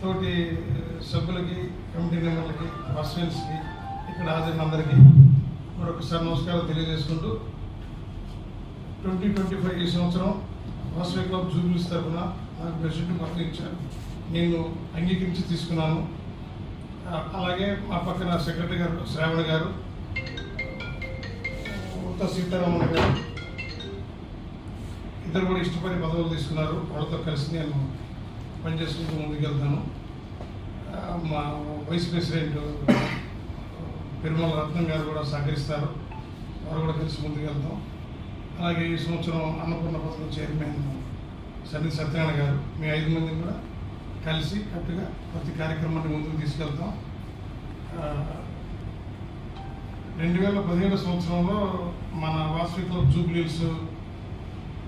తోటి సభ్యులకి కమిటీ మెంబర్లకి పర్సనల్స్కి ఇక్కడ హాజరైన అందరికీ మరొకసారి నమస్కారం తెలియజేసుకుంటూ ట్వంటీ ట్వంటీ ఫైవ్ ఈ సంవత్సరం వాసవి క్లబ్ జూబ్లీస్ తరఫున నాకు ప్రెసిడెంట్ పక్కన ఇచ్చారు. నేను అంగీకరించి తీసుకున్నాను. అలాగే మా పక్కన సెక్రటరీ గారు శ్రావణ గారు కొత్త సీతారామన్ గారు ఇద్దరు కూడా ఇష్టపడి పదవులు తీసుకున్నారు. వాళ్ళతో కలిసి నేను పనిచేసుకుంటూ ముందుకెళ్తాను. మా వైస్ ప్రెసిడెంట్ పెరుమల రత్నం గారు కూడా సహకరిస్తారు. వారు కూడా కలిసి ముందుకెళ్తాం. అలాగే ఈ సంవత్సరం అన్నపూర్ణ పథకం చైర్మన్ సన్ని సత్యనారాయణ గారు మీ ఐదు మందిని కూడా కలిసి కరెక్ట్గా ప్రతి కార్యక్రమాన్ని ముందుకు తీసుకెళ్తాం. రెండు వేల పదిహేడు సంవత్సరంలో మన వాసవి క్లబ్ జూబ్లీస్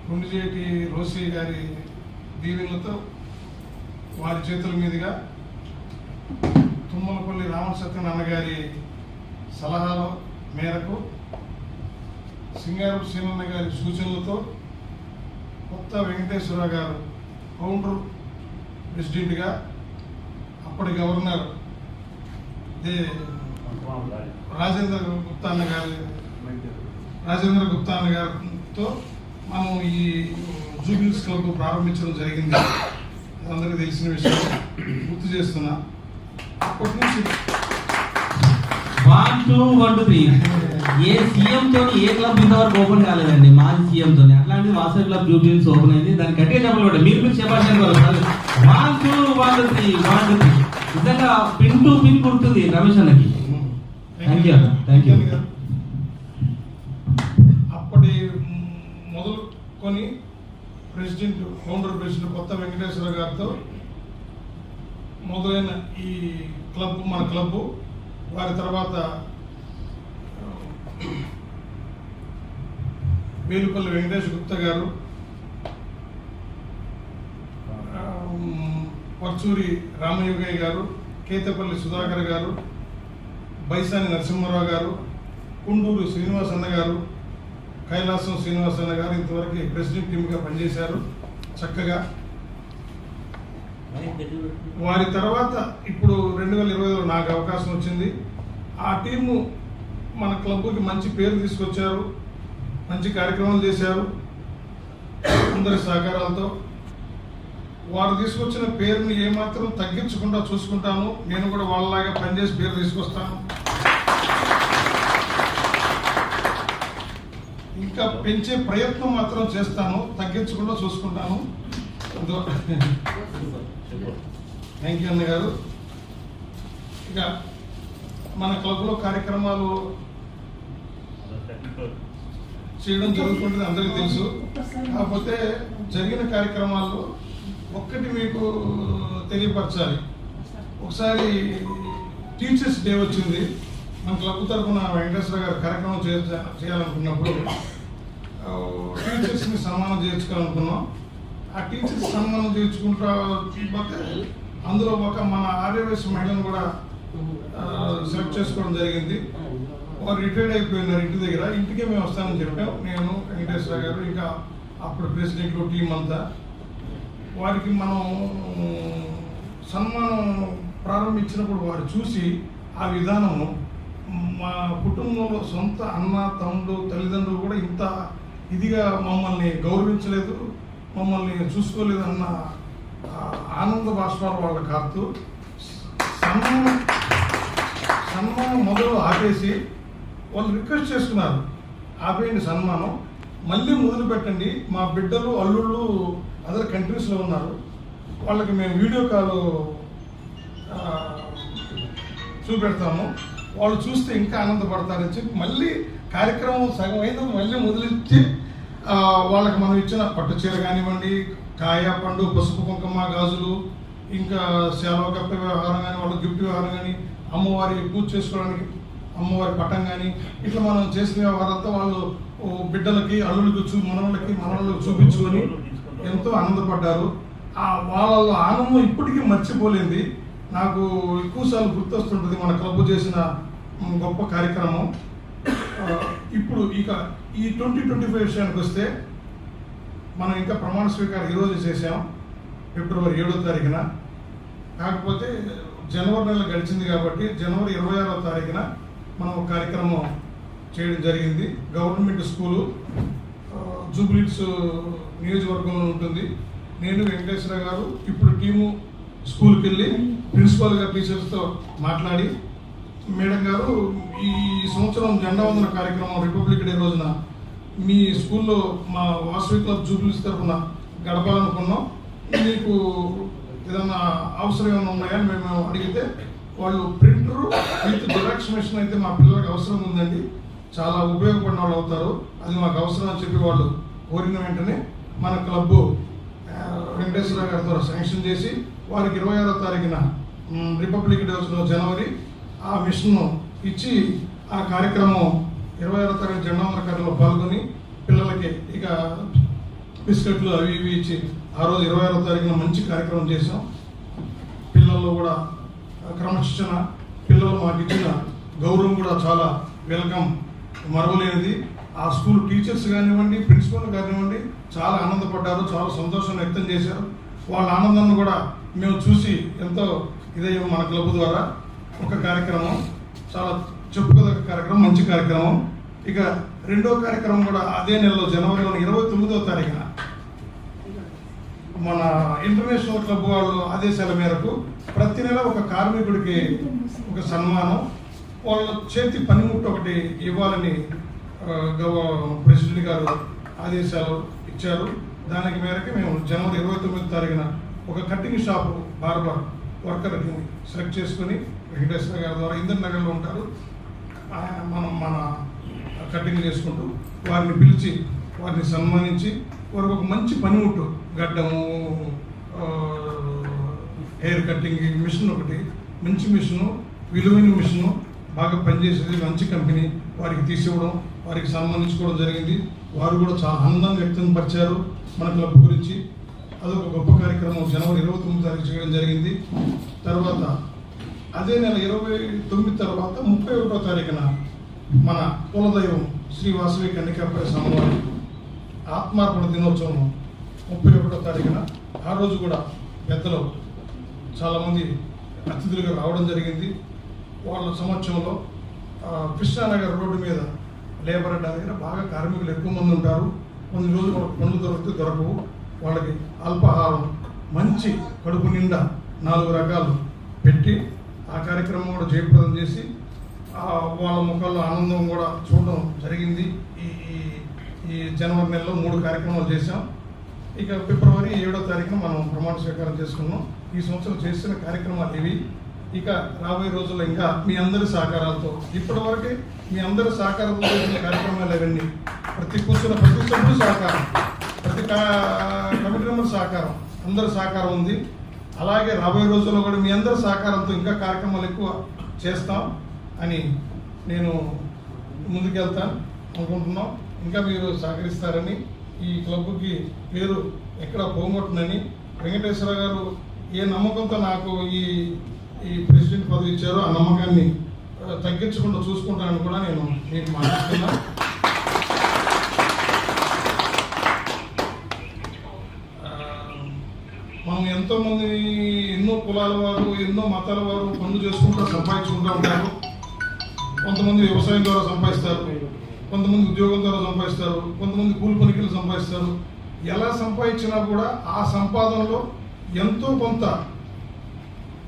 పుండిచేటి రోసి గారి దీవెనలతో వారి చేతుల మీదుగా తుమ్మలపల్లి రామణ సత్యనారాయణ గారి సలహాల మేరకు సింగారపు సీనన్న గారి సూచనలతో కొత్త వెంకటేశ్వర గారు కౌంటర్ ప్రెసిడెంట్గా అప్పటి గవర్నర్ దే రాజేంద్ర గుప్తా అన్న గారి రాజేంద్ర గుప్తా అన్న గారితో మనం ఈ జూబిల్స్ క్లబ్ ప్రారంభించడం జరిగింది. అందరికీ తెలిసిన విషయం. గుర్తు చేస్తున్నా. అప్పటి నుంచి one two one two three ఏ సీఎం తోని ఏ క్లబ్ ఇంతవరకు ఓపెన్ కాలేదండి మాజీ సీఎం తోని. అట్లాంటిది వాసవి క్లబ్ జూబ్లీస్ ఓపెన్ అయింది. దానికి గట్టిగా చెప్పలేదు మీరు మీరు చెప్పాల్సిన one two one two three one two three నిజంగా పిన్ టు పిన్ గుర్తుంది రమేష్ అన్నకి. You అన్న. Thank you. అప్పటి మొదలుకొని ప్రెసిడెంట్ ఫౌండర్ ప్రెసిడెంట్ కొత్త వెంకటేశ్వర గారితో మొదలైన ఈ క్లబ్ మన క్లబ్ వారి తర్వాత వేలుపల్లి వెంకటేష్ గుప్తా గారు పర్చూరి రామయోగయ్య గారు కేతపల్లి సుధాకర్ గారు బైసాని నరసింహారావు గారు కుండూరు శ్రీనివాస్ అన్న గారు కైలాసం శ్రీనివాసరావు అన్న గారు ఇంతవరకు ప్రెసిడెంట్ టీమ్గా పనిచేశారు. చక్కగా వారి తర్వాత ఇప్పుడు రెండు వేల ఇరవైలో నాకు అవకాశం వచ్చింది. ఆ టీము మన క్లబ్కి మంచి పేరు తీసుకొచ్చారు. మంచి కార్యక్రమాలు చేశారు. అందరి సహకారాలతో. వారు తీసుకొచ్చిన పేరుని ఏమాత్రం తగ్గించకుండా చూసుకుంటాను. నేను కూడా వాళ్ళలాగా పనిచేసి పేరు తీసుకొస్తాను. ఇంకా పెంచే ప్రయత్నం మాత్రం చేస్తాను. తగ్గించకుండా చూసుకుంటాను. థ్యాంక్ యూ అన్న గారు. ఇక మన క్లబ్లో కార్యక్రమాలు చేయడం జరుగుతుంటుంది అందరికీ తెలుసు. కాకపోతే జరిగిన కార్యక్రమాల్లో ఒక్కటి మీకు తెలియపరచాలి. ఒకసారి టీచర్స్ డే వచ్చింది. మన క్లబ్ తరఫున వెంకటేశ్వర గారు కార్యక్రమం చేయ- చేయాలనుకున్నప్పుడు టీచర్స్ని సన్మానం చేర్చుకోవాలనుకున్నాం ఆ టీచర్స్ సన్మానం చేయించుకుంటా పోతే అందులో ఒక మన ఆర్యవేశ మహిళను కూడా సెలెక్ట్ చేసుకోవడం జరిగింది. వారు రిటైర్డ్ అయిపోయినారు ఇంటి దగ్గర. ఇంటికే మేము వస్తామని చెప్పాం. నేను వెంకటేశ్వర గారు ఇంకా అప్పుడు ప్రెసిడెంట్లు టీం అంతా. వారికి మనం సన్మానం ప్రారంభించినప్పుడు వారు చూసి ఆ విధానము మా కుటుంబంలో సొంత అన్న తమ్ముడు తల్లిదండ్రులు కూడా ఇంత ఇదిగా మమ్మల్ని గౌరవించలేదు మమ్మల్ని చూసుకోలేదు అన్న ఆనంద భాష్పాలు వాళ్ళ కాదు సన్మానం సన్మానం మొదలు ఆపేసి వాళ్ళు రిక్వెస్ట్ చేస్తున్నారు ఆపేయండి సన్మానం. మళ్ళీ మొదలు పెట్టండి. మా బిడ్డలు అల్లుళ్ళు అదర్ కంట్రీస్లో ఉన్నారు. వాళ్ళకి మేము వీడియో కాల్ చూపెడతాము. వాళ్ళు చూస్తే ఇంకా ఆనందపడతారని చెప్పి మళ్ళీ కార్యక్రమం సగం అయిందో మళ్ళీ మొదలెత్తి వాళ్ళకి మనం ఇచ్చిన పట్టు చీర కానివ్వండి కాయ పండు పసుపు కుంకుమ గాజులు ఇంకా సేవ కప్ప వ్యవహారం కానీ వాళ్ళ గిఫ్ట్ వ్యవహారం కానీ అమ్మవారి పూజ చేసుకోవడానికి అమ్మవారి పటం కానీ ఇట్లా మనం చేసిన వ్యవహారాలతో వాళ్ళు బిడ్డలకి అల్లులకి చూ మనవాళ్ళకి మనవాళ్ళకి చూపించుకొని ఎంతో ఆనందపడ్డారు. వాళ్ళ ఆనందం ఇప్పటికీ మర్చిపోలేంది నాకు ఎక్కువసార్లు గుర్తొస్తుంటుంది మన క్లబ్ చేసిన గొప్ప కార్యక్రమం. ఇప్పుడు ఇక ఈ ట్వంటీ ట్వంటీ ఫైవ్ విషయానికి వస్తే మనం ఇంకా ప్రమాణ స్వీకారం ఈరోజు చేసాం ఫిబ్రవరి ఏడో తారీఖున. కాకపోతే జనవరి నెల గడిచింది కాబట్టి జనవరి ఇరవై ఆరో తారీఖున మనం ఒక కార్యక్రమం చేయడం జరిగింది. గవర్నమెంట్ స్కూలు జూబ్లీట్స్ నియోజకవర్గంలో ఉంటుంది. నేను వెంకటేశ్వర గారు ఇప్పుడు టీము స్కూల్కి వెళ్ళి ప్రిన్సిపాల్ గారు టీచర్స్తో మాట్లాడి మేడం గారు ఈ సంవత్సరం జెండా వందన కార్యక్రమం రిపబ్లిక్ డే రోజున మీ స్కూల్లో మా వాసవి క్లబ్ జూబ్లీస్ తరఫున గడపాలనుకున్నాం. మీకు ఏదన్నా అవసరం ఏమైనా ఉన్నాయని మేము అడిగితే వాళ్ళు ప్రింటరు విత్ జిరాక్స్ మిషన్ అయితే మా పిల్లలకి అవసరం ఉందండి. చాలా ఉపయోగపడిన వాళ్ళు అవుతారు. అది మాకు అవసరం అని చెప్పి వాళ్ళు కోరిన వెంటనే మన క్లబ్ వెంకటేశ్వర గారి ద్వారా శాంక్షన్ చేసి వారికి ఇరవై ఆరో తారీఖున రిపబ్లిక్ డే జనవరి ఆ మిషన్ను ఇచ్చి ఆ కార్యక్రమం ఇరవై ఆరో తారీఖు జెండామరకారంలో పాల్గొని పిల్లలకి ఇక బిస్కెట్లు అవి ఇవి ఇచ్చి ఆ రోజు ఇరవై ఆరో తారీఖున మంచి కార్యక్రమం చేసాం పిల్లల్లో కూడా క్రమశిక్షణ పిల్లలు మాకు ఇచ్చిన గౌరవం కూడా చాలా వెల్కమ్. మరవలేనిది. ఆ స్కూల్ టీచర్స్ కానివ్వండి ప్రిన్సిపల్ కానివ్వండి చాలా ఆనందపడ్డారు చాలా సంతోషం వ్యక్తం చేశారు. వాళ్ళ ఆనందాన్ని కూడా మేము చూసి ఎంతో ఇదయ్యాం మన క్లబ్ ద్వారా ఒక కార్యక్రమం చాలా చెప్పుకోదగ్గ కార్యక్రమం మంచి కార్యక్రమం. ఇక రెండో కార్యక్రమం కూడా అదే నెలలో జనవరిలో ఇరవై తొమ్మిదో తారీఖున. మన ఇంటర్నేషనల్ క్లబ్ వాళ్ళు ఆదేశాల మేరకు ప్రతి నెల ఒక కార్మికుడికి ఒక సన్మానం వాళ్ళ చేతి పనిముట్టు ఒకటి ఇవ్వాలని ప్రెసిడెంట్ గారు ఆదేశాలు ఇచ్చారు. దానికి మేరకు మేము జనవరి ఇరవై తొమ్మిది తారీఖున ఒక కటింగ్ షాపు బార్బర్ వర్కర్ని సెలెక్ట్ చేసుకుని వెంకటేశ్వర గారి ద్వారా ఇందర్ నగర్లో ఉంటారు. మనం మన కటింగ్ చేసుకుంటూ వారిని పిలిచి వారిని సన్మానించి వారికి ఒక మంచి పనిముట్టు గడ్డము హెయిర్ కటింగ్ మిషన్ ఒకటి మంచి మిషను విలువైన మిషను బాగా పనిచేసేది మంచి కంపెనీ. వారికి తీసివ్వడం వారికి సన్మానించుకోవడం జరిగింది. వారు కూడా చాలా ఆనందం వ్యక్తం పరిచారు మన క్లబ్ గురించి. అదొక గొప్ప కార్యక్రమం. జనవరి ఇరవై తొమ్మిది తారీఖు చేయడం జరిగింది. తర్వాత అదే నెల ఇరవై తొమ్మిది తర్వాత ముప్పై ఒకటో తారీఖున మన కులదైవం శ్రీ వాసవి కన్నికాపై స్వామివారి ఆత్మార్పణ దినోత్సవం ముప్పై ఒకటో తారీఖున. ఆ రోజు కూడా పెద్దలు చాలామంది అతిథులుగా రావడం జరిగింది. వాళ్ళ సమక్షంలో కృష్ణానగర్ రోడ్డు మీద లేబర్ అడ్డా దగ్గర బాగా కార్మికులు ఎక్కువ మంది ఉంటారు. కొన్ని రోజులు వాళ్ళకి పనులు దొరికితే దొరకవు. వాళ్ళకి అల్పాహారం మంచి కడుపు నిండా నాలుగు రకాలు పెట్టి ఆ కార్యక్రమం కూడా జయప్రదం చేసి వాళ్ళ ముఖాల్లో ఆనందం కూడా చూడడం జరిగింది. ఈ ఈ- ఈ జనవరి నెలలో మూడు కార్యక్రమాలు చేశాం. ఇక ఫిబ్రవరి ఏడో తారీఖున మనం ప్రమాణ స్వీకారం చేసుకున్నాం. ఈ సంవత్సరం చేసిన కార్యక్రమాలు ఇవి ఇక రాబోయే రోజుల్లో ఇంకా మీ అందరి సహకారాలతో ఇప్పటివరకు మీ అందరి సహకారంతో చేసిన కార్యక్రమాలు ఇవన్నీ ప్రతి కూర్చున్న ప్రతి సభ్యుడు సహకారం ప్రతి కమిటీ మెంబర్ సహకారం అందరి సహకారం ఉంది. అలాగే రాబోయే రోజుల్లో కూడా మీ అందరి సహకారంతో ఇంకా కార్యక్రమాలు ఎక్కువ చేస్తాం అని నేను ముందుకెళ్తాను అనుకుంటున్నాం. ఇంకా మీరు సహకరిస్తారని ఈ క్లబ్కి పేరు ఎక్కడ పోగొట్టునని వెంకటేశ్వర గారు ఏ నమ్మకంతో నాకు ఈ ఈ ప్రెసిడెంట్ పదవి ఇచ్చారో ఆ నమ్మకాన్ని తగ్గించకుండా చూసుకుంటానని కూడా నేను మీకు మాట్లాడుతున్నాను మనం ఎంతోమంది ఎన్నో కులాల వారు ఎన్నో మతాల వారు పనులు చేసుకుంటూ సంపాదించుకుంటూ ఉంటారు. కొంతమంది వ్యవసాయం ద్వారా సంపాదిస్తారు కొంతమంది ఉద్యోగం ద్వారా సంపాదిస్తారు కొంతమంది కూలి పనికిలు సంపాదిస్తారు. ఎలా సంపాదించినా కూడా ఆ సంపాదనలో ఎంతో కొంత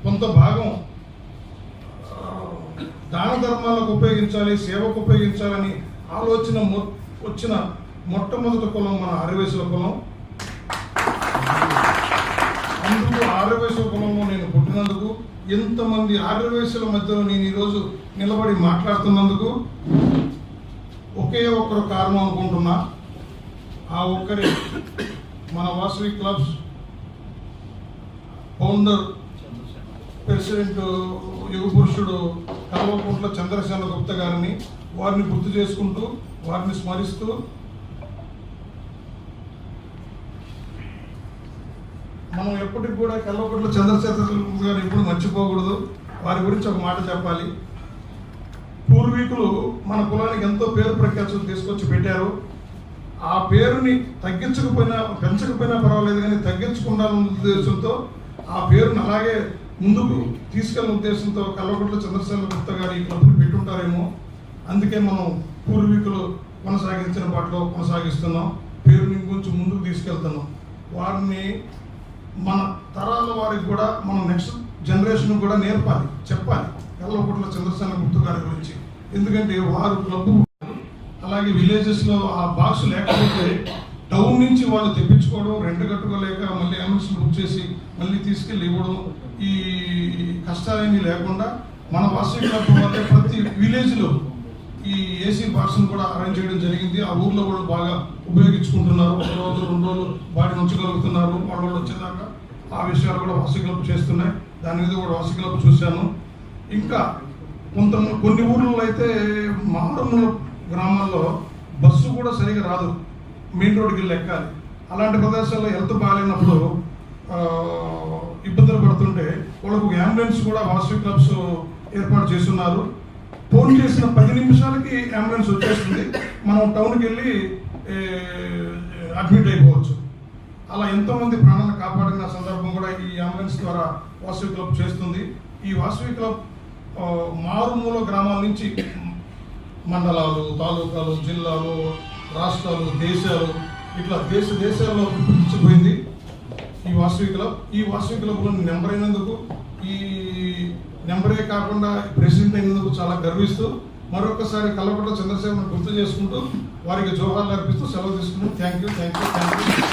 కొంత భాగం దాన ధర్మాలకు ఉపయోగించాలి సేవకు ఉపయోగించాలని ఆలోచన మొ- వచ్చిన మొట్టమొదటి కులం మన ఆరవేశుల కులం. అందుకు ఆరవేశుల కులంలో నేను పుట్టినందుకు ఎంతమంది ఆరవేశుల మధ్యలో నేను ఈరోజు నిలబడి మాట్లాడుతున్నందుకు ఒకే ఒక్కరు కారణం అనుకుంటున్నా. ఆ ఒక్కరి మన వాసవి క్లబ్స్ ఫౌండర్ ప్రెసిడెంట్ యుగ పురుషుడు కల్వకుంట్ల చంద్రశేన గుప్త గారిని వారిని గుర్తు చేసుకుంటూ వారిని స్మరిస్తూ. మనం ఎప్పటికి కూడా కల్వకుంట్ల చంద్రశేఖర గారు ఎప్పుడు మర్చిపోకూడదు. వారి గురించి ఒక మాట చెప్పాలి. పూర్వీకులు మన కులానికి ఎంతో పేరు ప్రఖ్యాతులు తీసుకొచ్చి పెట్టారు. ఆ పేరుని తగ్గించకపోయినా పెంచకపోయినా పర్వాలేదు కానీ తగ్గించుకుండాలన్న ఉద్దేశంతో ఆ పేరుని అలాగే ముందుకు తీసుకెళ్ళిన ఉద్దేశంతో కల్వకుంట్ల చంద్రశేఖర గుప్త గారు ఈ క్లబ్ని పెట్టుంటారేమో అందుకే మనం పూర్వీకులు కొనసాగించిన పాటలో కొనసాగిస్తున్నాం. పేరుని కొంచెం ముందుకు తీసుకెళ్తున్నాం. వారిని మన తరాల వారికి కూడా మనం నెక్స్ట్ జనరేషన్ కూడా నేర్పాలి చెప్పాలి కల్వకుంట్ల చంద్రశేఖర గుప్త గారి గురించి. ఎందుకంటే వారు క్లబ్ అలాగే విలేజెస్లో ఆ బాక్స్ లేకపోతే టౌన్ నుంచి వాళ్ళు తెప్పించుకోవడం రెంట్ కట్టుకోలేక మళ్ళీ అంబులెన్స్ బుక్ చేసి మళ్ళీ తీసుకెళ్ళి ఇవ్వడం ఈ కష్టాలేమీ లేకుండా మన వాసవి క్లబ్ ప్రతి విలేజ్లో ఈ ఏసీ బాక్స్ను కూడా అరేంజ్ చేయడం జరిగింది. ఆ ఊర్లో కూడా బాగా ఉపయోగించుకుంటున్నారు. ఒక రోజు రెండు రోజులు వాటిని ఉంచగలుగుతున్నారు. వాళ్ళు వచ్చేదాకా ఆ విషయాలు కూడా వాసవి చేస్తున్నాయి. దాని మీద కూడా వాసవి చూశాను. ఇంకా కొంత కొన్ని ఊర్లలో అయితే మారుమూల గ్రామాల్లో బస్సు కూడా సరిగా రాదు. మెయిన్ రోడ్కి వెళ్ళి ఎక్కాలి. అలాంటి ప్రదేశాల్లో హెల్త్ బాగాలేనప్పుడు ఇబ్బందులు పడుతుంటే వాళ్ళకు అంబులెన్స్ కూడా వాసవి క్లబ్స్ ఏర్పాటు చేస్తున్నారు. ఫోన్ చేసిన పది నిమిషాలకి అంబులెన్స్ వచ్చేస్తుంది. మనం టౌన్కి వెళ్ళి అడ్మిట్ అయిపోవచ్చు. అలా ఎంతోమంది ప్రాణాలు ప్రాణాలను కాపాడిన సందర్భం కూడా ఈ అంబులెన్స్ ద్వారా వాసవి క్లబ్ చేస్తుంది. ఈ వాసవి క్లబ్ మారుమూల గ్రామాల నుంచి మండలాలు తాలూకాలు జిల్లాలు రాష్ట్రాలు దేశాలు ఇట్లా దేశ దేశాల్లో పిలిచిపోయింది ఈ వాసవి క్లబ్ ఈ వాసవి క్లబ్లో నెంబర్ అయినందుకు ఈ నెంబరే కాకుండా ప్రెసిడెంట్ అయినందుకు చాలా గర్విస్తూ మరొకసారి కల్లపట్ల చంద్రశేఖర్ గుర్తు చేసుకుంటూ వారికి జోహార్లు అర్పిస్తూ సెలవు తీసుకుంటూ thank you thank you thank you.